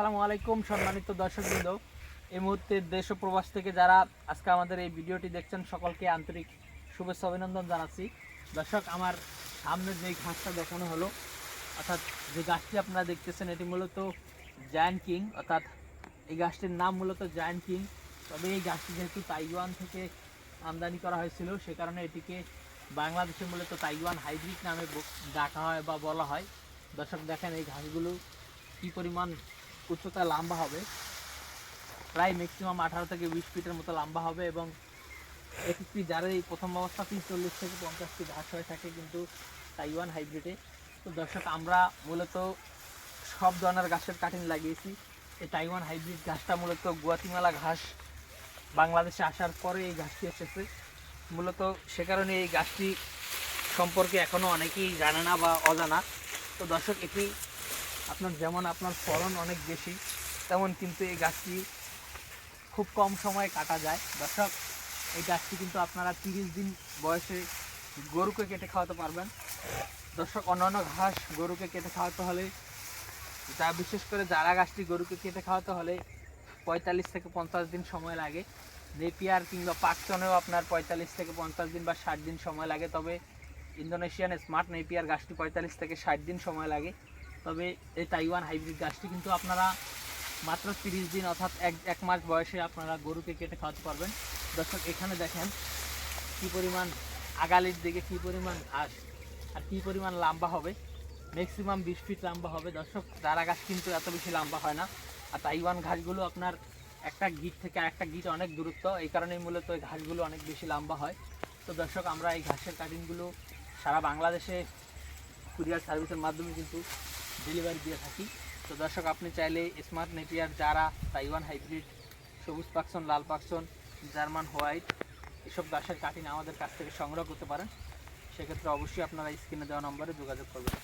আসসালামু আলাইকুম সম্মানিত দর্শকবৃন্দ। এই মুহূর্তে দেশ ও প্রবাস থেকে যারা আজকে আমাদের এই ভিডিওটি দেখছেন, সকলকে আন্তরিক শুভেচ্ছা অভিনন্দন জানাচ্ছি। দর্শক, আমার সামনে যে ঘাসটা দেখানো হলো, অর্থাৎ যে গাছটি আপনারা দেখতেছেন, এটি মূলত জায়ান্ট কিং অর্থাৎ এই গাছটির নাম মূলত জায়ান্ট কিং তবে এই গাছটি যেহেতু তাইওয়ান থেকে আমদানি করা হয়েছিল, সে কারণে এটিকে বাংলাদেশে মূলত তাইওয়ান হাইব্রিড নামে ডাকা হয় বা বলা হয়। দর্শক, দেখেন এই ঘাসগুলো কি পরিমাণ উচ্চতা লম্বা হবে। প্রায় ম্যাক্সিমাম আঠারো থেকে বিশ ফিটের মতো লম্বা হবে এবং এক একটি যারা এই প্রথম অবস্থাতেই চল্লিশ থেকে পঞ্চাশটি ঘাস হয়ে থাকে কিন্তু তাইওয়ান হাইব্রিডে তো দর্শক, আমরা মূলত সব ধরনের ঘাসের কাটিং লাগিয়েছি। এই তাইওয়ান হাইব্রিড ঘাসটা মূলত গুয়াতিমালা ঘাস বাংলাদেশে আসার পরে এই ঘাসটি এসেছে। মূলত সে কারণে এই গাছটি সম্পর্কে এখনও অনেকেই জানে না বা অজানা। তো দর্শক, এটি আপনার যেমন আপনার ফলন অনেক বেশি, তেমন কিন্তু এই গাছটি খুব কম সময়ে কাটা যায়। দর্শক, এই গাছটি কিন্তু আপনারা তিরিশ দিন বয়সে গরুকে কেটে খাওয়াতে পারবেন। দর্শক, অন্যান্য ঘাস গরুকে কেটে খাওয়াতে হলে, যা বিশেষ করে যারা গাছটি গরুকে কেটে খাওয়াতে হলে পঁয়তাল্লিশ থেকে পঞ্চাশ দিন সময় লাগে। নেপিয়ার কিংবা পাকচনেও আপনার পঁয়তাল্লিশ থেকে পঞ্চাশ দিন বা ষাট দিন সময় লাগে। তবে ইন্দোনেশিয়ান স্মার্ট নেপিয়ার গাছটি পঁয়তাল্লিশ থেকে ষাট দিন সময় লাগে। তবে এই তাইওয়ান হাইব্রিড গাছটি কিন্তু আপনারা মাত্র তিরিশ দিন অর্থাৎ এক এক মাস বয়সে আপনারা গরুকে কেটে খাওয়াতে পারবেন। দর্শক, এখানে দেখেন কি পরিমাণ আগালির দিকে কি পরিমাণ ঘাস আর কি পরিমাণ লম্বা হবে। ম্যাক্সিমাম বিশ ফিট লম্বা হবে। দর্শক, চারা গাছ কিন্তু এত বেশি লম্বা হয় না। আর তাইওয়ান ঘাসগুলো আপনার একটা গিট থেকে আরেকটা গিট অনেক দূরত্ব। এই কারণেই মূলত এই ঘাসগুলো অনেক বেশি লম্বা হয়। তো দর্শক, আমরা এই ঘাসের কাটিংগুলো সারা বাংলাদেশে কুরিয়ার সার্ভিসের মাধ্যমে কিন্তু ডেলিভারি দিয়ে থাকি। তো দর্শক, আপনি চাইলে স্মার্ট নেপিয়ার যারা তাইওয়ান হাইব্রিড সবুজ পাকসন, লাল পাকসন, জার্মান হোয়াইট, এসব গাছের কাটিন আমাদের কাছ থেকে সংগ্রহ করতে পারেন। সেক্ষেত্রে অবশ্যই আপনারা স্ক্রিনে দেওয়া নম্বরে যোগাযোগ করবেন।